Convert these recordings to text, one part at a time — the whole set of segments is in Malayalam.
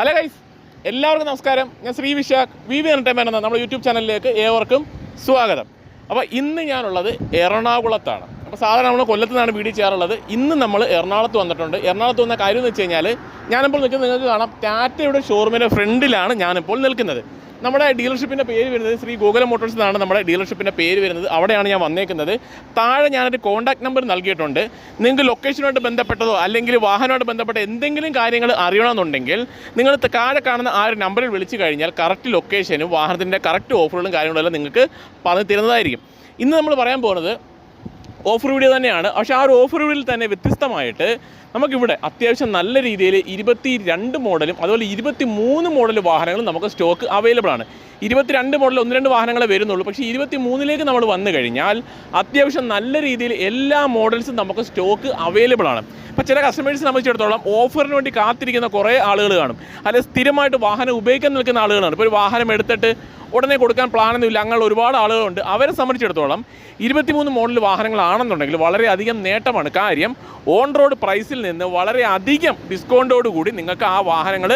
ഹലോ ഗൈസ് എല്ലാവർക്കും നമസ്കാരം. ഞാൻ Shri Vishakh V V entertainment എന്ന നമ്മുടെ യൂട്യൂബ് ചാനലിലേക്ക് ഏവർക്കും സ്വാഗതം. അപ്പോൾ ഇന്ന് ഞാനുള്ളത് എറണാകുളത്താണ്. അപ്പോൾ സാധാരണ നമ്മൾ കൊല്ലത്ത് നിന്നാണ് വീഡിയോ ചെയ്യാറുള്ളത്. ഇന്ന് നമ്മൾ എറണാകുളത്ത് വന്നിട്ടുണ്ട്. എറണാകുളത്ത് വന്ന കാര്യം എന്ന് വെച്ച് കഴിഞ്ഞാൽ ഞാനിപ്പോൾ നിൽക്കുന്നത് നിങ്ങൾക്ക് കാണാം. ടാറ്റയുടെ ഷോറൂമിന്റെ ഫ്രണ്ടിലാണ് ഞാനിപ്പോൾ നിൽക്കുന്നത്. നമ്മുടെ ഡീലർഷിപ്പിന്റെ പേര് വരുന്നത് ശ്രീ ഗോകുലം മോട്ടോഴ്സ് എന്നാണ് നമ്മുടെ ഡീലർഷിപ്പിന്റെ പേര് വരുന്നത്. അവിടെയാണ് ഞാൻ വന്നേക്കുന്നത്. താഴെ ഞാനൊരു കോൺടാക്ട് നമ്പർ നൽകിയിട്ടുണ്ട്. നിങ്ങൾക്ക് ലൊക്കേഷനുമായിട്ട് ബന്ധപ്പെട്ടതോ അല്ലെങ്കിൽ വാഹനമായിട്ട് ബന്ധപ്പെട്ട എന്തെങ്കിലും കാര്യങ്ങൾ അറിയണമെന്നുണ്ടെങ്കിൽ നിങ്ങൾ താഴെ കാണുന്ന ആ ഒരു നമ്പറിൽ വിളിച്ചു കഴിഞ്ഞാൽ കറക്റ്റ് ലൊക്കേഷനും വാഹനത്തിന്റെ കറക്റ്റ് ഓഫറുകളും കാര്യങ്ങളും എല്ലാം നിങ്ങൾക്ക് പറഞ്ഞു തരുന്നതായിരിക്കും. ഇന്ന് നമ്മൾ പറയാൻ പോകുന്നത് ഓഫർ വീഡിയോ തന്നെയാണ്. പക്ഷേ ആ ഒരു ഓഫർ വീഡിയോയിൽ തന്നെ വ്യത്യസ്തമായിട്ട് നമുക്കിവിടെ അത്യാവശ്യം നല്ല രീതിയിൽ ഇരുപത്തി രണ്ട് മോഡലും അതുപോലെ ഇരുപത്തി മൂന്ന് മോഡൽ വാഹനങ്ങളും നമുക്ക് സ്റ്റോക്ക് അവൈലബിൾ ആണ്. ഇരുപത്തിരണ്ട് മോഡൽ ഒന്ന് രണ്ട് വാഹനങ്ങളെ വരുന്നുള്ളൂ. പക്ഷേ ഇരുപത്തി മൂന്നിലേക്ക് നമ്മൾ വന്നു കഴിഞ്ഞാൽ അത്യാവശ്യം നല്ല രീതിയിൽ എല്ലാ മോഡൽസും നമുക്ക് സ്റ്റോക്ക് അവൈലബിൾ ആണ്. അപ്പോൾ ചില കസ്റ്റമേഴ്സിനെ സംബന്ധിച്ചിടത്തോളം ഓഫറിന് വേണ്ടി കാത്തിരിക്കുന്ന കുറേ ആളുകൾ കാണും. അല്ലെങ്കിൽ സ്ഥിരമായിട്ട് വാഹനം ഉപയോഗിക്കാൻ നിൽക്കുന്ന ആളുകളാണ് ഇപ്പോൾ ഒരു വാഹനം എടുത്തിട്ട് ഉടനെ കൊടുക്കാൻ പ്ലാനൊന്നുമില്ല അങ്ങനെ ഒരുപാട് ആളുകളുണ്ട്. അവരെ സംബന്ധിച്ചിടത്തോളം ഇരുപത്തിമൂന്ന് മോഡൽ വാഹനങ്ങളാണെന്നുണ്ടെങ്കിൽ വളരെയധികം നേട്ടമാണ്. കാര്യം ഓൺ റോഡ് പ്രൈസിൽ നിന്ന് വളരെ അധികം ഡിസ്കൗണ്ടോട് കൂടി നിങ്ങൾക്ക് ആ വാഹനങ്ങൾ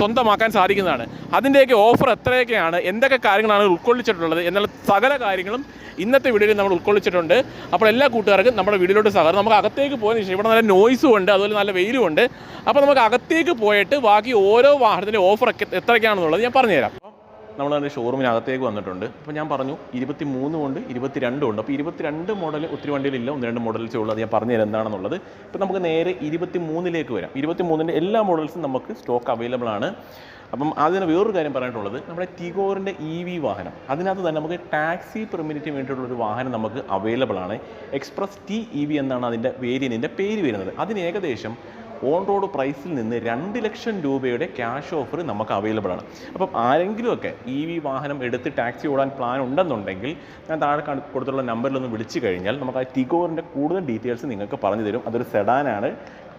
സ്വന്തമാക്കാൻ സാധിക്കുന്നതാണ്. അതിന്റെയൊക്കെ ഓഫർ എത്രയൊക്കെയാണ്? എന്തൊക്കെ കാര്യങ്ങളാണ് ഉൾക്കൊള്ളിച്ചിട്ടുള്ളത്? എന്നുള്ള സകല കാര്യങ്ങളും ഇന്നത്തെ വീഡിയോയിൽ നമ്മൾ ഉൾക്കൊള്ളിച്ചിട്ടുണ്ട്. അപ്പോൾ എല്ലാ കൂട്ടുകാർക്കും നമ്മുടെ വീഡിയോയിലോട്ട് സഹകരണം നമുക്ക് അകത്തേക്ക് പോയതിന് ശേഷം ഇവിടെ നല്ല നോയ്സും ഉണ്ട് അതുപോലെ നല്ല വെയിലും ഉണ്ട്. അപ്പോൾ നമുക്ക് അകത്തേക്ക് പോയിട്ട് ബാക്കി ഓരോ വാഹനത്തിന്റെ ഓഫർ എത്രയൊക്കെയാണെന്നുള്ളത് ഞാൻ പറഞ്ഞുതരാം. നമ്മൾ അതിന്റെ ഷോറൂമിനകത്തേക്ക് വന്നിട്ടുണ്ട്. അപ്പോൾ ഞാൻ പറഞ്ഞു ഇരുപത്തി മൂന്നും ഉണ്ട് ഇരുപത്തിരണ്ടും ഉണ്ട്. അപ്പോൾ ഇരുപത്തിരണ്ട് മോഡൽ ഒത്തിരി വണ്ടിയിലില്ല ഒന്ന് രണ്ട് മോഡൽസേ ഉള്ളൂ. അത് ഞാൻ പറഞ്ഞു തരാം എന്താണെന്നുള്ളത്. ഇപ്പോൾ നമുക്ക് നേരെ ഇരുപത്തി മൂന്നിലേക്ക് വരാം. ഇരുപത്തി മൂന്നിന്റെ എല്ലാ മോഡൽസും നമുക്ക് സ്റ്റോക്ക് അവൈലബിൾ ആണ്. അപ്പം അതിന് വേറൊരു കാര്യം പറഞ്ഞിട്ടുള്ളത്. നമ്മുടെ ടിഗോറിന്റെ ഇ വി വാഹനം. അതിനകത്ത് തന്നെ നമുക്ക് ടാക്സി പെർമിറ്റിന് വേണ്ടിയിട്ടുള്ള ഒരു വാഹനം നമുക്ക് അവൈലബിൾ ആണ്. എക്സ്പ്രസ് ടി ഇ വി എന്നാണ് അതിന്റെ വേരിയന്റിന്റെ പേര് വരുന്നത്. അതിന് ഏകദേശം ഓൺ റോഡ് പ്രൈസിൽ നിന്ന് രണ്ട് ലക്ഷം രൂപയുടെ ക്യാഷ് ഓഫർ നമുക്ക് അവൈലബിൾ ആണ്. അപ്പം ആരെങ്കിലുമൊക്കെ ഇ വി വാഹനം എടുത്ത് ടാക്സി ഓടാൻ പ്ലാൻ ഉണ്ടെന്നുണ്ടെങ്കിൽ ഞാൻ താഴെ കൊടുത്തുള്ള നമ്പറിലൊന്ന് വിളിച്ചു കഴിഞ്ഞാൽ നമുക്ക് ആ ടിഗോറിന്റെ കൂടുതൽ ഡീറ്റെയിൽസ് നിങ്ങൾക്ക് പറഞ്ഞു തരും. അതൊരു സെഡാനാണ്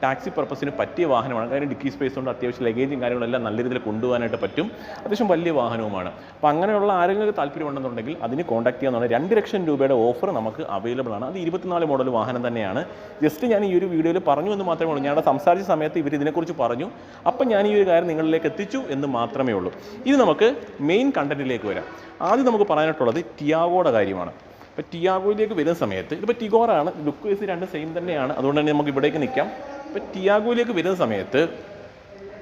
ടാക്സി പർപ്പസിന് പറ്റിയ വാഹനമാണ്. കാര്യം ഡിക്കി സ്പേസ് കൊണ്ട് അത്യാവശ്യം ലഗേജും കാര്യങ്ങളെല്ലാം നല്ല രീതിയിൽ കൊണ്ടുപോകാനായിട്ട് പറ്റും. അത്യാവശ്യം വലിയ വാഹനവുമാണ്. അപ്പോൾ അങ്ങനെയുള്ള ആരെങ്കിലും താല്പര്യമുണ്ടെന്നുണ്ടെങ്കിൽ അതിന് കോൺടാക്ട് ചെയ്യാവുന്നതാണ്. രണ്ട് ലക്ഷം രൂപയുടെ ഓഫർ നമുക്ക് അവൈലബിൾ ആണ്. അത് ഇരുപത്തിനാല് മോഡൽ വാഹനം തന്നെയാണ്. ജസ്റ്റ് ഞാൻ ഈ ഒരു വീഡിയോയിൽ പറഞ്ഞു എന്ന് മാത്രമേ ഉള്ളൂ. ഞാൻ സംസാരിച്ച സമയത്ത് ഇവർ ഇതിനെക്കുറിച്ച് പറഞ്ഞു. അപ്പം ഞാൻ ഈ ഒരു കാര്യം നിങ്ങളിലേക്ക് എത്തിച്ചു എന്ന് മാത്രമേ ഉള്ളൂ. ഇത് നമുക്ക് മെയിൻ കണ്ടന്റിലേക്ക് വരാം. ആദ്യം നമുക്ക് പറയാനായിട്ടുള്ളത് ടിയാഗോയുടെ കാര്യമാണ്. ഇപ്പോൾ ടിയാഗോയിലേക്ക് വരുന്ന സമയത്ത് ഇതിപ്പോൾ ടിഗോറാണ്. ലുക്ക് വൈസ് രണ്ട് സെയിം തന്നെയാണ്. അതുകൊണ്ട് തന്നെ നമുക്ക് ഇവിടേക്ക് നിൽക്കാം. ഇപ്പോൾ ടിയാഗോയിലേക്ക് വരുന്ന സമയത്ത്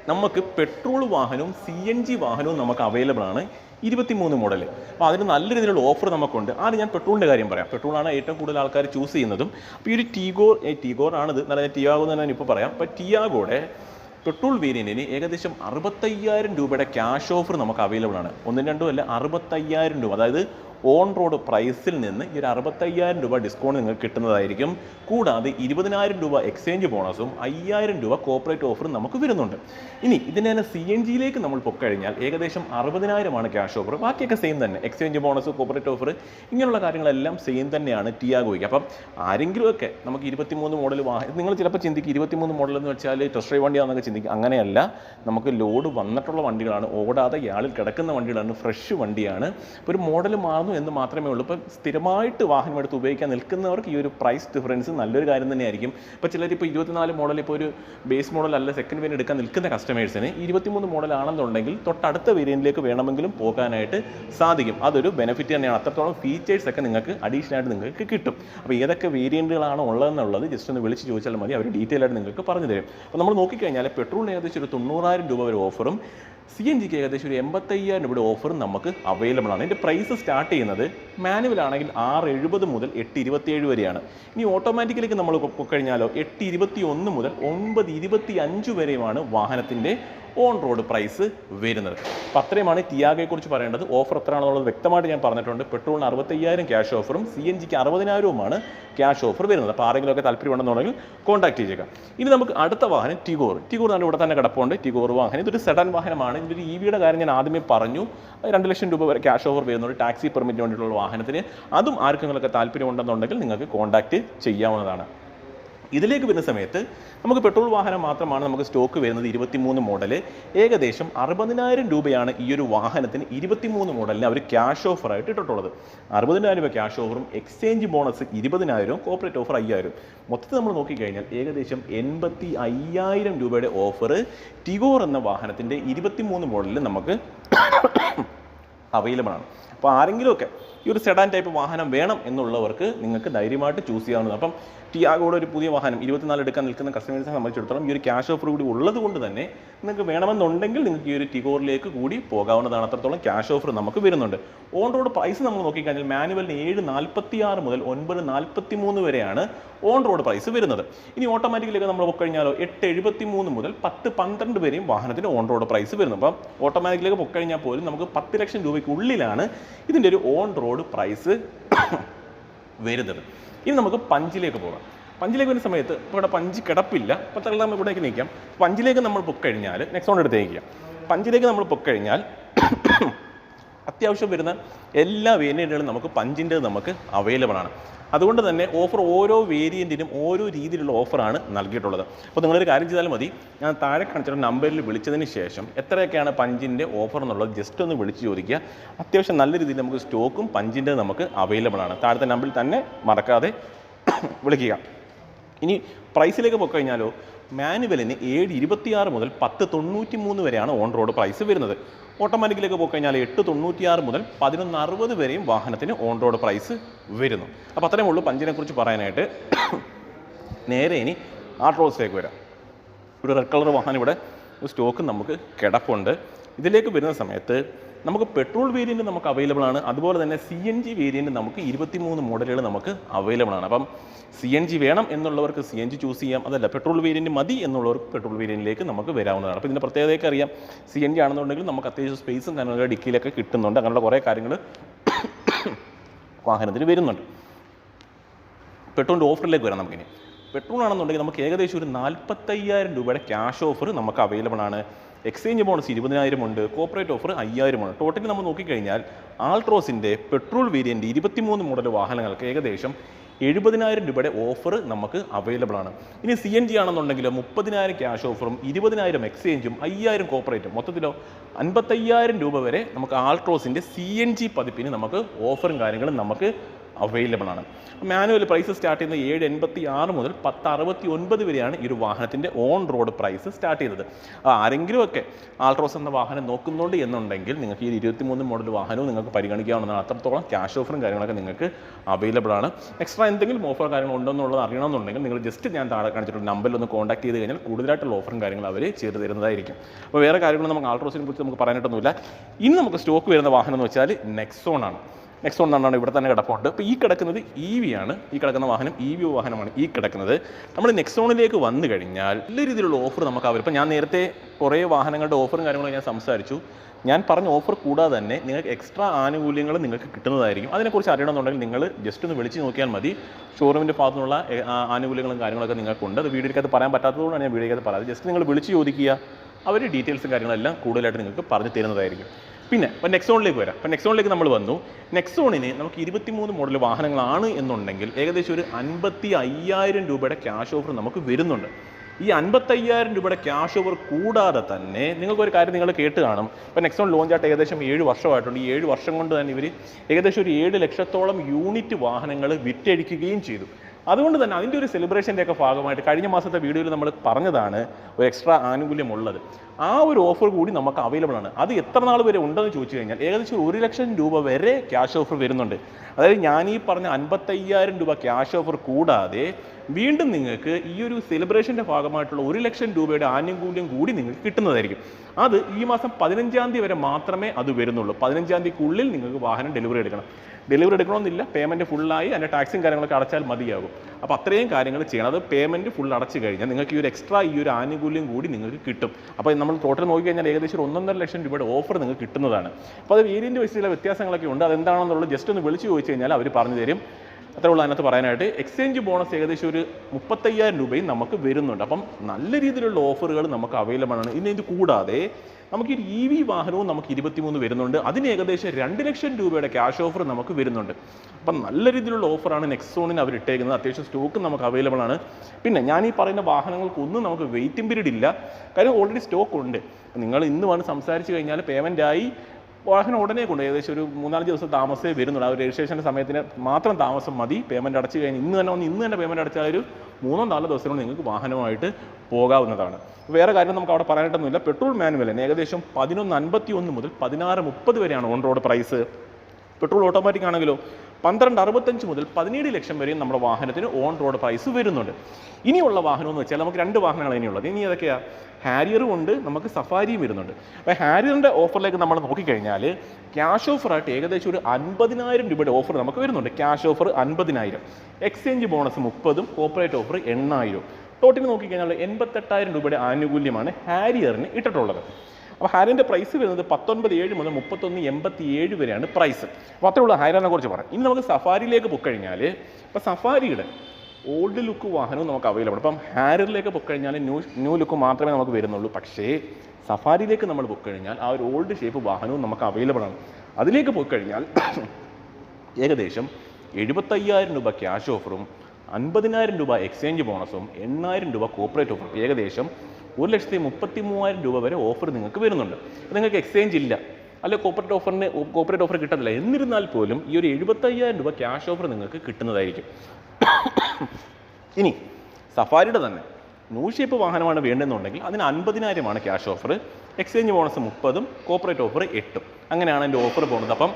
നമുക്ക് പെട്രോൾ വാഹനവും സി എൻ ജി വാഹനവും നമുക്ക് അവൈലബിൾ ആണ്. ഇരുപത്തിമൂന്ന് മോഡൽ അപ്പോൾ അതിന് നല്ല രീതിയിലുള്ള ഓഫർ നമുക്കുണ്ട്. ആദ്യം ഞാൻ പെട്രോളിന്റെ കാര്യം പറയാം. പെട്രോളാണ് ഏറ്റവും കൂടുതൽ ആൾക്കാർ ചൂസ് ചെയ്യുന്നതും. അപ്പോൾ ഈ ഒരു ടീഗോർ ടീഗോർ ആണിത്. നല്ല ടിയാഗോ എന്ന് ഞാൻ ഇപ്പോൾ പറയാം. അപ്പോൾ ടിയാഗോയുടെ പെട്രോൾ വേരിയന്റിന് ഏകദേശം അറുപത്തയ്യായിരം രൂപയുടെ ക്യാഷ് ഓഫർ നമുക്ക് അവൈലബിൾ ആണ്. ഒന്നും രണ്ടും അല്ല അറുപത്തയ്യായിരം രൂപ. അതായത് ഓൺ റോഡ് പ്രൈസിൽ നിന്ന് ഈ ഒരു അറുപത്തയ്യായിരം രൂപ ഡിസ്കൗണ്ട് നിങ്ങൾക്ക് കിട്ടുന്നതായിരിക്കും. കൂടാതെ ഇരുപതിനായിരം രൂപ എക്സ്ചേഞ്ച് ബോണസും അയ്യായിരം രൂപ കോപ്പറേറ്റ് ഓഫറും നമുക്ക് വരുന്നുണ്ട്. ഇനി ഇതിനെ തന്നെ സി എൻ ജിയിലേക്ക് നമ്മൾ പൊക്കഴിഞ്ഞാൽ ഏകദേശം അറുപതിനായിരമാണ് ക്യാഷ് ഓഫർ ബാക്കിയൊക്കെ സെയിം തന്നെ. എക്സ്ചേഞ്ച് ബോണസ് കോപ്പറേറ്റ് ഓഫർ ഇങ്ങനെയുള്ള കാര്യങ്ങളെല്ലാം സെയിം തന്നെയാണ് ടിയാഗോയ്ക്ക്. അപ്പം ആരെങ്കിലുമൊക്കെ നമുക്ക് ഇരുപത്തിമൂന്ന് മോഡൽ വാഹനം നിങ്ങൾ ചിലപ്പോൾ ചിന്തിക്കും ഇരുപത്തിമൂന്ന് മോഡൽ എന്ന് വെച്ചാൽ ടെസ്റ്റ് ഡ്രൈവ് വണ്ടിയാണെന്നൊക്കെ ചിന്തിക്കും. അങ്ങനെയല്ല. നമുക്ക് ലോഡ് വന്നിട്ടുള്ള വണ്ടികളാണ്. ഓടാതെ യാളിൽ കിടക്കുന്ന വണ്ടികളാണ്. ഫ്രഷ് വണ്ടിയാണ്. ഒരു മോഡൽ മാറുന്നു എന്ന് മാത്രമേ ഉള്ളൂ. ഇപ്പം സ്ഥിരമായിട്ട് വാഹനം എടുത്ത് ഉപയോഗിക്കാൻ നിൽക്കുന്നവർക്ക് ഈ ഒരു പ്രൈസ് ഡിഫറൻസ് നല്ലൊരു കാര്യം തന്നെയായിരിക്കും. ഇപ്പോൾ ചിലർ ഇപ്പോൾ ഇരുപത്തിനാല് മോഡൽ ഇപ്പോൾ ഒരു ബേസ് മോഡൽ അല്ല സെക്കൻഡ് വേരിയൻ എടുക്കാൻ നിൽക്കുന്ന കസ്റ്റമേഴ്സിന് ഇരുപത്തിമൂന്ന് മോഡൽ ആണെന്നുണ്ടെങ്കിൽ തൊട്ടടുത്ത വേരിയന്റിലേക്ക് വേണമെങ്കിലും പോകാനായിട്ട് സാധിക്കും. അതൊരു ബെനിഫിറ്റ് തന്നെയാണ്. അത്രത്തോളം ഫീച്ചേഴ്സ് ഒക്കെ നിങ്ങൾക്ക് അഡീഷണൽ ആയിട്ട് നിങ്ങൾക്ക് കിട്ടും. അപ്പോൾ ഏതൊക്കെ വേരിയന്റുകളാണ് ഉള്ളതെന്നുള്ളത് ജസ്റ്റ് ഒന്ന് വിളിച്ച് ചോദിച്ചാൽ മതി. അവർ ഡീറ്റെയിൽ ആയിട്ട് നിങ്ങൾക്ക് പറഞ്ഞു തരും അപ്പോൾ നമ്മൾ നോക്കിക്കഴിഞ്ഞാൽ പെട്രോളിന് ഏകദേശം ഒരു തൊണ്ണൂറായിരം രൂപ വരെ ഓഫറും സി എൻ ജിക്ക് ഏകദേശം ഒരു എൺപത്തയ്യായിരം രൂപയുടെ ഓഫറും നമുക്ക് അവൈലബിൾ ആണ്. ഇതിന്റെ പ്രൈസ് സ്റ്റാർട്ട് ചെയ്യുന്നത് മാനുവൽ ആണെങ്കിൽ ആറ് എഴുപത് മുതൽ എട്ട് ഇരുപത്തിയേഴ് വരെയാണ്. ഇനി ഓട്ടോമാറ്റിക്കലേക്ക് നമ്മൾ കഴിഞ്ഞാലോ എട്ട് ഇരുപത്തി ഒന്ന് മുതൽ ഒൻപത് ഇരുപത്തി അഞ്ച് വരെയുമാണ് വാഹനത്തിന്റെ ഓൺ റോഡ് പ്രൈസ് വരുന്നത്. അപ്പം അത്രയുമാണ് ടിയാഗയെക്കുറിച്ച് പറയേണ്ടത്. ഓഫർ എത്രയാണെന്നുള്ളത് വ്യക്തമായിട്ട് ഞാൻ പറഞ്ഞിട്ടുണ്ട്. പെട്രോളിന് അറുപത്തയ്യായിരം ക്യാഷ് ഓഫറും സി എൻ ജിക്ക് അറുപതിനായിരവുമാണ് ക്യാഷ് ഓഫർ വരുന്നത്. അപ്പോൾ ആരെങ്കിലുമൊക്കെ താല്പര്യമുണ്ടെന്നുണ്ടെങ്കിൽ കോൺടാക്ട് ചെയ്യുക ഇനി നമുക്ക് അടുത്ത വാഹനം ടിഗോർ. ടിഗോർ നല്ല ഇവിടെ തന്നെ കിടപ്പുണ്ട്. ടിഗോർ വാഹനം. ഇതൊരു സെഡൻ വാഹനമാണ്. ഇതൊരു ഇ വിയുടെ കാര്യം ഞാൻ ആദ്യമേ പറഞ്ഞു. രണ്ട് ലക്ഷം രൂപ വരെ ക്യാഷ് ഓഫർ വരുന്നുണ്ട് ടാക്സി പെർമിറ്റിന് വേണ്ടിയിട്ടുള്ള വാഹനത്തിന്. അതും ആർക്കെങ്കിലുമൊക്കെ താല്പര്യമുണ്ടെന്നുണ്ടെങ്കിൽ നിങ്ങൾക്ക് കോൺടാക്ട് ചെയ്യാവുന്നതാണ്. ഇതിലേക്ക് വരുന്ന സമയത്ത് നമുക്ക് പെട്രോൾ വാഹനം മാത്രമാണ് നമുക്ക് സ്റ്റോക്ക് വരുന്നത് ഇരുപത്തിമൂന്ന് മോഡൽ ഏകദേശം അറുപതിനായിരം രൂപയാണ് ഈ ഒരു വാഹനത്തിന് ഇരുപത്തിമൂന്ന് മോഡലിന് അവർ ക്യാഷ് ഓഫറായിട്ട് ഇട്ടിട്ടുള്ളത്. അറുപതിനായിരം രൂപ ക്യാഷ് ഓഫറും എക്സ്ചേഞ്ച് ബോണസ് ഇരുപതിനായിരവും കോപ്പറേറ്റ് ഓഫർ അയ്യായിരം. മൊത്തത്തിൽ നമ്മൾ നോക്കിക്കഴിഞ്ഞാൽ ഏകദേശം എൺപത്തി അയ്യായിരം രൂപയുടെ ഓഫർ ടിഗോർ എന്ന വാഹനത്തിന്റെ ഇരുപത്തിമൂന്ന് മോഡലിൽ നമുക്ക് അവൈലബിൾ ആണ്. അപ്പോൾ ആരെങ്കിലുമൊക്കെ ഈ ഒരു സെഡാൻ ടൈപ്പ് വാഹനം വേണം എന്നുള്ളവർക്ക് നിങ്ങൾക്ക് ധൈര്യമായിട്ട് ചൂസ് ചെയ്യാവുന്നതാണ്. അപ്പം ടിയാഗോയുടെ ഒരു പുതിയ വാഹനം ഇരുപത്തിനാല് എടുക്കാൻ നിൽക്കുന്ന കസ്റ്റമേഴ്സിനെ സംബന്ധിച്ചിടത്തോളം ഈ ഒരു ക്യാഷ് ഓഫർ കൂടി ഉള്ളത് കൊണ്ട് തന്നെ നിങ്ങൾക്ക് വേണമെന്നുണ്ടെങ്കിൽ നിങ്ങൾക്ക് ഈ ഒരു ടിഗോറിലേക്ക് കൂടി പോകാവുന്നതാണ്. അത്രത്തോളം ക്യാഷ് ഓഫർ നമുക്ക് വരുന്നുണ്ട്. ഓൺ റോഡ് പ്രൈസ് നമ്മൾ നോക്കിക്കഴിഞ്ഞാൽ മാനുവലിന് ഏഴ് നാൽപ്പത്തി ആറ് മുതൽ ഒൻപത് നാൽപ്പത്തി മൂന്ന് വരെയാണ് ഓൺ റോഡ് പ്രൈസ് വരുന്നത്. ഇനി ഓട്ടോമാറ്റിക്കിലേക്ക് നമ്മൾ പൊക്കഴിഞ്ഞാലോ എട്ട് എഴുപത്തി മൂന്ന് മുതൽ പത്ത് പന്ത്രണ്ട് വരെയും വാഹനത്തിന് ഓൺ റോഡ് പ്രൈസ് വരുന്നു. അപ്പം ഓട്ടോമാറ്റിക്കിലേക്ക് പൊക്കഴിഞ്ഞാൽ പോലും നമുക്ക് പത്ത് ലക്ഷം രൂപയ്ക്കുള്ളിലാണ് ഇതിന്റെ ഒരു ഓൺ റോഡ് പ്രൈസ് വരുന്നത്. ഇനി നമുക്ക് പഞ്ചിലേക്ക് പോകാം. പഞ്ചിലേക്ക് വരുന്ന സമയത്ത് ഇപ്പോൾ ഇവിടെ പഞ്ച് കിടപ്പില്ല. ഇപ്പോൾ നമ്മൾ ഇവിടേക്ക് നീക്കാം? പഞ്ചിലേക്ക് നമ്മൾ പൊക്കഴിഞ്ഞാൽ നെക്സ്റ്റ് ഓൺ എടുത്തേക്ക് ചെയ്യാം പഞ്ചിലേക്ക് നമ്മൾ പൊക്കഴിഞ്ഞാൽ അത്യാവശ്യം വരുന്ന എല്ലാ വേരിയന്റുകളും നമുക്ക് പഞ്ചിന്റെ നമുക്ക് അവൈലബിൾ ആണ്. അതുകൊണ്ട് തന്നെ ഓഫർ ഓരോ വേരിയന്റിനും ഓരോ രീതിയിലുള്ള ഓഫറാണ് നൽകിയിട്ടുള്ളത്. അപ്പോൾ നിങ്ങളൊരു കാര്യം ചെയ്താൽ മതി. ഞാൻ താഴെ കാണിച്ചിട്ട് നമ്പറിൽ വിളിച്ചതിന് ശേഷം എത്രയൊക്കെയാണ് പഞ്ചിന്റെ ഓഫർ എന്നുള്ളത് ജസ്റ്റ് ഒന്ന് വിളിച്ച് ചോദിക്കുക. അത്യാവശ്യം നല്ല രീതിയിൽ നമുക്ക് സ്റ്റോക്കും പഞ്ചിന്റെ നമുക്ക് അവൈലബിൾ ആണ്. താഴത്തെ നമ്പറിൽ തന്നെ മറക്കാതെ വിളിക്കുക. ഇനി പ്രൈസിലേക്ക് പോയി കഴിഞ്ഞാലോ മാനുവലിന് ഏഴ് ഇരുപത്തിയാറ് മുതൽ പത്ത് തൊണ്ണൂറ്റി മൂന്ന് വരെയാണ് ഓൺ റോഡ് പ്രൈസ് വരുന്നത്. ഓട്ടോമാറ്റിക്കിലേക്ക് പോയി കഴിഞ്ഞാൽ എട്ട് തൊണ്ണൂറ്റിയാറ് മുതൽ പതിനൊന്ന് അറുപത് വരെയും വാഹനത്തിന് ഓൺ റോഡ് പ്രൈസ് വരുന്നു. അപ്പോൾ അത്രയും ഉള്ളൂ പഞ്ചിനെക്കുറിച്ച് പറയാനായിട്ട്. നേരെ ഇനി ആട്രോസിലേക്ക് വരാം. ഒരു റെഡ് കളർ വാഹനം ഇവിടെ സ്റ്റോക്ക് നമുക്ക് കിടപ്പുണ്ട്. ഇതിലേക്ക് വരുന്ന സമയത്ത് നമുക്ക് പെട്രോൾ വേരിയന്റ് നമുക്ക് അവൈലബിൾ ആണ്. അതുപോലെ തന്നെ സി എൻ ജി വേരിയന്റ് നമുക്ക് ഇരുപത്തിമൂന്ന് മോഡലുകൾ നമുക്ക് അവൈലബിൾ ആണ്. അപ്പം സി എൻ ജി വേണം എന്നുള്ളവർക്ക് സി എൻ ജി ചൂസ് ചെയ്യാം. അതല്ല പെട്രോൾ വേരിയന്റ് മതി എന്നുള്ളവർക്ക് പെട്രോൾ വേരിയന്റിലേക്ക് നമുക്ക് വരാവുന്നതാണ്. അപ്പോൾ ഇതിന്റെ പ്രത്യേകതയൊക്കെ അറിയാം. സി എൻ ജി ആണെന്നുണ്ടെങ്കിൽ നമുക്ക് അത്യാവശ്യം സ്പേസും കാര്യങ്ങളൊക്കെ ഡിക്കിയിലൊക്കെ കിട്ടുന്നുണ്ട്. അങ്ങനെയുള്ള കുറേ കാര്യങ്ങൾ വാഹനത്തിന് വരുന്നുണ്ട്. പെട്രോളിന്റെ ഓഫറിലേക്ക് വരാം നമുക്കിനി. പെട്രോൾ ആണെന്നുണ്ടെങ്കിൽ നമുക്ക് ഏകദേശം ഒരു നാൽപ്പത്തയ്യായിരം രൂപയുടെ ക്യാഷ് ഓഫർ നമുക്ക് അവൈലബിൾ ആണ്. എക്സ്ചേഞ്ച് ബോണസ് ഇരുപതിനായിരം ഉണ്ട് കോപ്പറേറ്റ് ഓഫർ അയ്യായിരമാണ്. ടോട്ടലി നമ്മൾ നോക്കിക്കഴിഞ്ഞാൽ ആൾട്രോസിന്റെ പെട്രോൾ വേരിയന്റ് ഇരുപത്തിമൂന്ന് മോഡൽ വാഹനങ്ങൾക്ക് ഏകദേശം എഴുപതിനായിരം രൂപയുടെ ഓഫർ നമുക്ക് അവൈലബിൾ ആണ്. ഇനി സി എൻ ജി ആണെന്നുണ്ടെങ്കിൽ മുപ്പതിനായിരം ക്യാഷ് ഓഫറും ഇരുപതിനായിരം എക്സ്ചേഞ്ചും അയ്യായിരം കോപ്പറേറ്റും മൊത്തത്തിലോ അൻപത്തയ്യായിരം രൂപ വരെ നമുക്ക് ആൾട്രോസിന്റെ സി എൻ ജി പതിപ്പിന് നമുക്ക് ഓഫറും കാര്യങ്ങളും നമുക്ക് അവൈലബിൾ ആണ്. മാനുവൽ പ്രൈസ് സ്റ്റാർട്ട് ചെയ്യുന്നത് ഏഴ് എൺപത്തി ആറ് മുതൽ പത്ത് അറുപത്തി ഒൻപത് വരെയാണ് ഈ ഒരു വാഹനത്തിന്റെ ഓൺ റോഡ് പ്രൈസ് സ്റ്റാർട്ട് ചെയ്തത് ആരെങ്കിലുമൊക്കെ ആൾട്രോസ് എന്ന വാഹനം നോക്കുന്നുണ്ട് എന്നുണ്ടെങ്കിൽ നിങ്ങൾക്ക് ഈ ഇരുപത്തി മൂന്ന് മോഡൽ വാഹനവും നിങ്ങൾക്ക് പരിഗണിക്കാവുന്നതാണ്. അത്രത്തോളം ക്യാഷ് ഓഫറും കാര്യങ്ങളൊക്കെ നിങ്ങൾക്ക് അവൈലബിൾ ആണ്. എക്സ്ട്രാ എന്തെങ്കിലും ഓഫർ കാര്യങ്ങൾ ഉണ്ടോ എന്നുള്ളത് അറിയണമെന്നുണ്ടെങ്കിൽ നിങ്ങൾ ജസ്റ്റ് ഞാൻ താഴെ കാണിച്ചിട്ടുള്ള നമ്പറിൽ ഒന്ന് കോൺടാക്ട് ചെയ്ത് കഴിഞ്ഞാൽ കൂടുതലായിട്ടുള്ള ഓഫറും കാര്യങ്ങളും അവർ ചെയ്തു തരുന്നതായിരിക്കും. അപ്പോൾ വേറെ കാര്യങ്ങളും നമുക്ക് ആൾട്രോസിനെ കുറിച്ച് നമുക്ക് പറയാനായിട്ടൊന്നുമില്ല. ഇനി നമുക്ക് സ്റ്റോക്ക് വരുന്ന വാഹനം എന്ന് വെച്ചാൽ നെക്സോൺ ആണ്. നെക്സ്റ്റ് വൺ എന്നാണ് ഇവിടെ തന്നെ കിടപ്പുണ്ട്. അപ്പോൾ ഈ കിടക്കുന്നത് ഇ വി ആണ്. ഈ കിടക്കുന്ന വാഹനം ഇ വി വാഹനമാണ് ഈ കിടക്കുന്നത്. നമ്മൾ നെക്സോണിലേക്ക് വന്നു കഴിഞ്ഞാൽ നല്ല രീതിയിലുള്ള ഓഫർ നമുക്ക് അവർ ഇപ്പോൾ ഞാൻ നേരത്തെ കുറേ വാഹനങ്ങളുടെ ഓഫറും കാര്യങ്ങളും ഞാൻ സംസാരിച്ചു. ഞാൻ പറഞ്ഞ ഓഫർ കൂടാതെ തന്നെ നിങ്ങൾക്ക് എക്സ്ട്രാ ആനുകൂല്യങ്ങൾ നിങ്ങൾക്ക് കിട്ടുന്നതായിരിക്കും. അതിനെക്കുറിച്ച് അറിയണമെന്നുണ്ടെങ്കിൽ നിങ്ങൾ ജസ്റ്റ് ഒന്ന് വിളിച്ച് നോക്കിയാൽ മതി. ഷോറൂമിന്റെ ഭാഗത്തു നിന്നുള്ള ആനുകൂല്യങ്ങളും കാര്യങ്ങളൊക്കെ നിങ്ങൾക്കുണ്ട്. അത് വീഡിയോയ്ക്കകത്ത് പറയാൻ പറ്റാത്തതുകൊണ്ടാണ് ഞാൻ വീഡിയോയ്ക്കകത്ത് പറയാതെ ജസ്റ്റ് നിങ്ങൾ വിളിച്ച് ചോദിക്കുക. അവർ ഡീറ്റെയിൽസും കാര്യങ്ങളെല്ലാം കൂടുതലായിട്ട് നിങ്ങൾക്ക് പറഞ്ഞു തരുന്നതായിരിക്കും. പിന്നെ ഇപ്പോൾ നെക്സോണിലേക്ക് വരാം. ഇപ്പോൾ നെക്സോണിലേക്ക് നമ്മൾ വന്നു. നെക്സോണിന് നമുക്ക് ഇരുപത്തിമൂന്ന് മോഡൽ വാഹനങ്ങളാണ് എന്നുണ്ടെങ്കിൽ ഏകദേശം ഒരു അൻപത്തി അയ്യായിരം രൂപയുടെ ക്യാഷ് ഓഫർ നമുക്ക് വരുന്നുണ്ട്. ഈ അൻപത്തയ്യായിരം രൂപയുടെ ക്യാഷ് ഓവർ കൂടാതെ തന്നെ നിങ്ങൾക്കൊരു കാര്യം നിങ്ങൾ കേട്ട് കാണും. ഇപ്പോൾ നെക്സോൺ ലോഞ്ച് ആയിട്ട് ഏകദേശം ഏഴ് വർഷമായിട്ടുണ്ട്. ഈ ഏഴ് വർഷം കൊണ്ട് തന്നെ ഇവർ ഏകദേശം ഒരു ഏഴ് ലക്ഷത്തോളം യൂണിറ്റ് വാഹനങ്ങൾ വിറ്റഴിക്കുകയും ചെയ്തു. അതുകൊണ്ട് തന്നെ അതിന്റെ ഒരു സെലിബ്രേഷന്റെ ഒക്കെ ഭാഗമായിട്ട് കഴിഞ്ഞ മാസത്തെ വീഡിയോയിൽ നമ്മൾ പറഞ്ഞതാണ് ഒരു എക്സ്ട്രാ ആനുകൂല്യം ഉള്ളത്. ആ ഒരു ഓഫർ കൂടി നമുക്ക് അവൈലബിൾ ആണ്. അത് എത്ര നാൾ വരെ ഉണ്ടെന്ന് ചോദിച്ചു കഴിഞ്ഞാൽ ഏകദേശം ഒരു ലക്ഷം രൂപ വരെ ക്യാഷ് ഓഫർ വരുന്നുണ്ട്. അതായത് ഞാൻ ഈ പറഞ്ഞ അൻപത്തയ്യായിരം രൂപ ക്യാഷ് ഓഫർ കൂടാതെ വീണ്ടും നിങ്ങൾക്ക് ഈ ഒരു സെലിബ്രേഷന്റെ ഭാഗമായിട്ടുള്ള ഒരു ലക്ഷം രൂപയുടെ ആനുകൂല്യം കൂടി നിങ്ങൾക്ക് കിട്ടുന്നതായിരിക്കും. അത് ഈ മാസം പതിനഞ്ചാം തീയതി വരെ മാത്രമേ അത് വരുന്നുള്ളൂ. പതിനഞ്ചാം തീയതിക്കുള്ളിൽ നിങ്ങൾക്ക് വാഹനം ഡെലിവറി എടുക്കണം. ഡെലിവറി എടുക്കണമെന്നില്ല. പേയ്മെന്റ് ഫുള്ളായി അതിന്റെ ടാക്സും കാര്യങ്ങളൊക്കെ അടച്ചാൽ മതിയാകും. അപ്പോൾ അത്രയും കാര്യങ്ങൾ ചെയ്യണം. അത് പേയ്മെന്റ് ഫുൾ അടച്ചു കഴിഞ്ഞാൽ നിങ്ങൾക്ക് ഈ ഒരു എക്സ്ട്രാ ഈ ഒരു ആനുകൂല്യം കൂടി നിങ്ങൾക്ക് കിട്ടും. അപ്പോൾ നമ്മൾ ടോട്ടൽ നോക്കി കഴിഞ്ഞാൽ ഏകദേശം ഒന്നൊന്നര ലക്ഷം രൂപയുടെ ഓഫർ നിങ്ങൾക്ക് കിട്ടുന്നതാണ്. അപ്പോൾ അത് വേരിയന്റ് ചില വ്യത്യാസങ്ങളൊക്കെ ഉണ്ട്. അതെന്താണെന്നുള്ളത് ജസ്റ്റ് ഒന്ന് വിളിച്ച് ചോദിച്ചു കഴിഞ്ഞാൽ അവർ പറഞ്ഞു തരും. അത്രേ ഉള്ളൂ അതിനകത്ത് പറയാനായിട്ട്. എക്സ്ചേഞ്ച് ബോണസ് ഏകദേശം ഒരു മുപ്പത്തയ്യായിരം രൂപയും നമുക്ക് വരുന്നുണ്ട്. അപ്പം നല്ല രീതിയിലുള്ള ഓഫറുകൾ നമുക്ക് അവൈലബിൾ ആണ്. ഇനി ഇത് കൂടാതെ നമുക്ക് ഈ ഇ വി വാഹനവും നമുക്ക് ഇരുപത്തിമൂന്ന് വരുന്നുണ്ട്. അതിന് ഏകദേശം രണ്ട് ലക്ഷം രൂപയുടെ ക്യാഷ് ഓഫർ നമുക്ക് വരുന്നുണ്ട്. അപ്പം നല്ല രീതിയിലുള്ള ഓഫറാണ് നെക്സോണിന് അവർ ഇട്ടേക്കുന്നത്. അത്യാവശ്യം സ്റ്റോക്ക് നമുക്ക് അവൈലബിൾ ആണ്. പിന്നെ ഞാൻ ഈ പറയുന്ന വാഹനങ്ങൾക്കൊന്നും നമുക്ക് വെയിറ്റിംഗ് പീരീഡ് ഇല്ല. കാര്യം ഓൾറെഡി സ്റ്റോക്ക് ഉണ്ട്. നിങ്ങൾ ഇന്ന് വന്ന് സംസാരിച്ച് കഴിഞ്ഞാൽ പേയ്മെന്റ് ആയി. വാഹനം ഉടനെ കൊണ്ട് ഏകദേശം ഒരു മൂന്നാൽ ദിവസം താമസമേ വരുന്നുള്ളൂ. ആ ഒരു രജിസ്ട്രേഷന്റെ സമയത്തിന് മാത്രം താമസം മതി. പേയ്മെന്റ് അടച്ചു കഴിഞ്ഞ് ഇന്ന് തന്നെ ഒന്ന് ഇന്ന് തന്നെ പേയ്മെന്റ് അടച്ചാൽ ഒരു മൂന്നോ നാലോ ദിവസം കൊണ്ട് നിങ്ങൾക്ക് വാഹനമായിട്ട് പോകാവുന്നതാണ്. വേറെ കാര്യം നമുക്ക് അവിടെ പറയാനായിട്ടൊന്നുമില്ല. പെട്രോൾ മാനുവൽ തന്നെ ഏകദേശം പതിനൊന്ന് അൻപത്തി ഒന്ന് മുതൽ പതിനാറ് മുപ്പത് വരെയാണ് on road price petrol automatic ആണെങ്കിലോ പന്ത്രണ്ട് അറുപത്തഞ്ച് മുതൽ പതിനേഴ് ലക്ഷം വരെയും നമ്മുടെ വാഹനത്തിന് ഓൺ റോഡ് പ്രൈസ് വരുന്നുണ്ട്. ഇനിയുള്ള വാഹനം എന്ന് വെച്ചാൽ നമുക്ക് രണ്ട് വാഹനങ്ങൾ ഇനിയുള്ളത്. ഇനി ഏതൊക്കെയാണ് ഹാരിയറും ഉണ്ട് നമുക്ക് സഫാരിയും വരുന്നുണ്ട്. അപ്പോൾ ഹാരിയറിന്റെ ഓഫറിലേക്ക് നമ്മൾ നോക്കിക്കഴിഞ്ഞാൽ ക്യാഷ് ഓഫറായിട്ട് ഏകദേശം ഒരു അൻപതിനായിരം രൂപയുടെ ഓഫർ നമുക്ക് വരുന്നുണ്ട്. ക്യാഷ് ഓഫർ അൻപതിനായിരം. എക്സ്ചേഞ്ച് ബോണസ് മുപ്പതും കോപ്പറേറ്റ് ഓഫർ എണ്ണായിരം ടോട്ടൽ നോക്കിക്കഴിഞ്ഞാൽ എൺപത്തെട്ടായിരം രൂപയുടെ ആനുകൂല്യമാണ് ഹാരിയറിന് ഇട്ടിട്ടുള്ളത്. അപ്പോൾ ഹയറിന്റെ പ്രൈസ് വരുന്നത് പത്തൊൻപത് ഏഴ് മുതൽ മുപ്പത്തൊന്ന് എൺപത്തി ഏഴ് വരെയാണ് പ്രൈസ് അപ്പോൾ അത്രയുള്ള ഹാരിനെ കുറിച്ച് പറയാം ഇനി നമുക്ക് സഫാരിയിലേക്ക് പോയി കഴിഞ്ഞാൽ ഇപ്പോൾ സഫാരിയുടെ ഓൾഡ് ലുക്ക് വാഹനവും നമുക്ക് അവൈലബിൾ അപ്പം ഹാരിയറിലേക്ക് പോയിക്കഴിഞ്ഞാൽ ന്യൂ ന്യൂ ലുക്ക് മാത്രമേ നമുക്ക് വരുന്നുള്ളൂ. പക്ഷേ സഫാരിയിലേക്ക് നമ്മൾ പോയിക്കഴിഞ്ഞാൽ ആ ഒരു ഓൾഡ് ഷേപ്പ് വാഹനവും നമുക്ക് അവൈലബിൾ ആണ്. അതിലേക്ക് പോയി കഴിഞ്ഞാൽ ഏകദേശം എഴുപത്തയ്യായിരം രൂപ ക്യാഷ് ഓഫറും അൻപതിനായിരം രൂപ എക്സ്ചേഞ്ച് ബോണസും എണ്ണായിരം രൂപ കോപ്പറേറ്റ് ഓഫറും ഏകദേശം ഒരു ലക്ഷത്തി മുപ്പത്തി മൂവായിരം രൂപ വരെ ഓഫർ നിങ്ങൾക്ക് വരുന്നുണ്ട്. നിങ്ങൾക്ക് എക്സ്ചേഞ്ച് ഇല്ല. അല്ലെ കോപ്പറേറ്റ് ഓഫറിന് കോപ്പറേറ്റ് ഓഫർ കിട്ടത്തില്ല. എന്നിരുന്നാൽ പോലും ഈ ഒരു എഴുപത്തയ്യായിരം രൂപ ക്യാഷ് ഓഫർ നിങ്ങൾക്ക് കിട്ടുന്നതായിരിക്കും. ഇനി സഫാരിയുടെ തന്നെ. ന്യൂ ഷേപ്പ് വാഹനമാണ് വേണ്ടതെന്നുണ്ടെങ്കിൽ അതിന് അൻപതിനായിരമാണ് ക്യാഷ് ഓഫർ എക്സ്ചേഞ്ച് ബോണസ് മുപ്പതും കോപ്പറേറ്റ് ഓഫർ എട്ടും. അങ്ങനെയാണ് എന്റെ ഓഫർ പോകുന്നത്. അപ്പം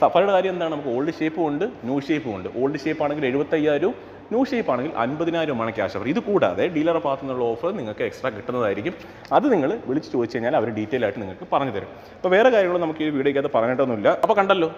സഫാരിയുടെ കാര്യം എന്താണ്? നമുക്ക് ഓൾഡ് ഷേപ്പും ഉണ്ട് ന്യൂ ഷേപ്പും ഉണ്ട്. ഓൾഡ് ഷേപ്പ് ആണെങ്കിൽ എഴുപത്തയ്യായിരവും ന്യൂ ഷേപ്പ് ആണെങ്കിൽ അൻപതിനായിരമാണ് ക്യാഷ് ഓഫർ. ഇത് കൂടാതെ ഡീലറുടെ ഭാഗത്തു നിന്നുള്ള ഓഫർ നിങ്ങൾക്ക് എക്സ്ട്രാ കിട്ടുന്നതായിരിക്കും. അത് നിങ്ങൾ വിളിച്ച് ചോദിച്ചു കഴിഞ്ഞാൽ അവർ ഡീറ്റെയിൽ ആയിട്ട് നിങ്ങൾക്ക് പറഞ്ഞു തരും അപ്പോൾ വേറെ കാര്യങ്ങളും നമുക്ക് ഈ വീഡിയോയ്ക്കകത്ത് പറഞ്ഞിട്ടൊന്നുമില്ല. അപ്പോൾ കണ്ടല്ലോ?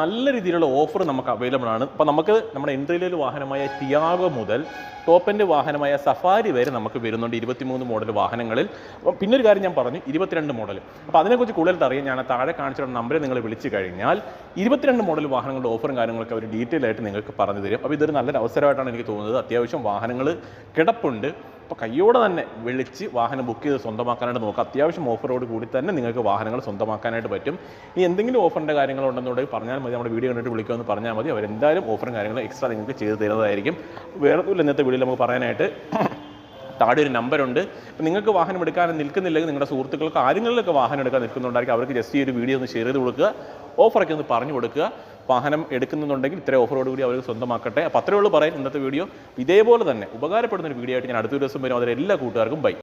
നല്ല രീതിയിലുള്ള ഓഫർ നമുക്ക് അവൈലബിൾ ആണ്. അപ്പോൾ നമുക്ക് നമ്മുടെ എൻട്രി ലെവൽ വാഹനമായ ടിയാഗോ മുതൽ ടോപ്പ് എൻഡ് വാഹനമായ സഫാരി വരെ നമുക്ക് വരുന്നുണ്ട് ഇരുപത്തിമൂന്ന് മോഡൽ വാഹനങ്ങളിൽ. അപ്പം പിന്നൊരു കാര്യം ഞാൻ പറഞ്ഞു ഇരുപത്തിരണ്ട് മോഡൽ അപ്പോൾ അതിനെക്കുറിച്ച് കൂടുതൽ അറിയാൻ ഞാൻ താഴെ കാണിച്ചിട്ടുള്ള നമ്പറിൽ നിങ്ങൾ വിളിച്ചു കഴിഞ്ഞാൽ ഇരുപത്തിരണ്ട് മോഡൽ വാഹനങ്ങളുടെ ഓഫറും കാര്യങ്ങളൊക്കെ അവർ ഡീറ്റെയിൽ ആയിട്ട് നിങ്ങൾക്ക് പറഞ്ഞു തരും അപ്പോൾ ഇതൊരു നല്ലൊരു അവസരമായിട്ടാണ് എനിക്ക് തോന്നുന്നത്. അത്യാവശ്യം വാഹനങ്ങൾ കിടപ്പുണ്ട്. അപ്പോൾ കയ്യോടെ തന്നെ വിളിച്ച് വാഹനം ബുക്ക് ചെയ്ത് സ്വന്തമാക്കാനായിട്ട് നോക്കുക. അത്യാവശ്യം ഓഫറോട് കൂടി തന്നെ നിങ്ങൾക്ക് വാഹനങ്ങൾ സ്വന്തമാക്കാനായിട്ട് പറ്റും. ഇനി എന്തെങ്കിലും ഓഫറിന്റെ കാര്യങ്ങളുണ്ടെന്നുണ്ടെങ്കിൽ പറഞ്ഞാൽ മതി. നമ്മുടെ വീഡിയോ കണ്ടിട്ട് വിളിക്കുമെന്ന് പറഞ്ഞാൽ മതി. അവരെന്തായാലും ഓഫറും കാര്യങ്ങളും എക്സ്ട്രാ നിങ്ങൾക്ക് ചെയ്ത് തരുന്നതായിരിക്കും. വേറെ ഇന്നത്തെ വീഡിയോയിൽ നമുക്ക് പറയാനായിട്ട്. താടി ഒരു നമ്പറുണ്ട് അപ്പോൾ നിങ്ങൾക്ക് വാഹനം എടുക്കാൻ നിൽക്കുന്നില്ലെങ്കിൽ നിങ്ങളുടെ സുഹൃത്തുക്കൾക്ക് ആരെങ്കിലൊക്കെ വാഹനം എടുക്കാൻ നിൽക്കുന്നുണ്ടായിരിക്കും. അവർക്ക് ജസ്റ്റ് ഈ ഒരു വീഡിയോ ഒന്ന് ഷെയർ ചെയ്ത് കൊടുക്കുക. ഓഫറൊക്കെ ഒന്ന് പറഞ്ഞു കൊടുക്കുക. വാഹനം എടുക്കുന്നുണ്ടെങ്കിൽ ഇത്ര ഓഫറോട് കൂടി അവർ സ്വന്തമാക്കട്ടെ. അപ്പോൾ അത്രയേ ഉള്ളൂ പറയാൻ ഇന്നത്തെ വീഡിയോ. ഇതേപോലെ തന്നെ ഉപകാരപ്പെടുന്ന ഒരു വീഡിയോ ആയിട്ട് ഞാൻ അടുത്ത ദിവസം വരും. അതിൽ എല്ലാ കൂട്ടുകാർക്കും ബൈ.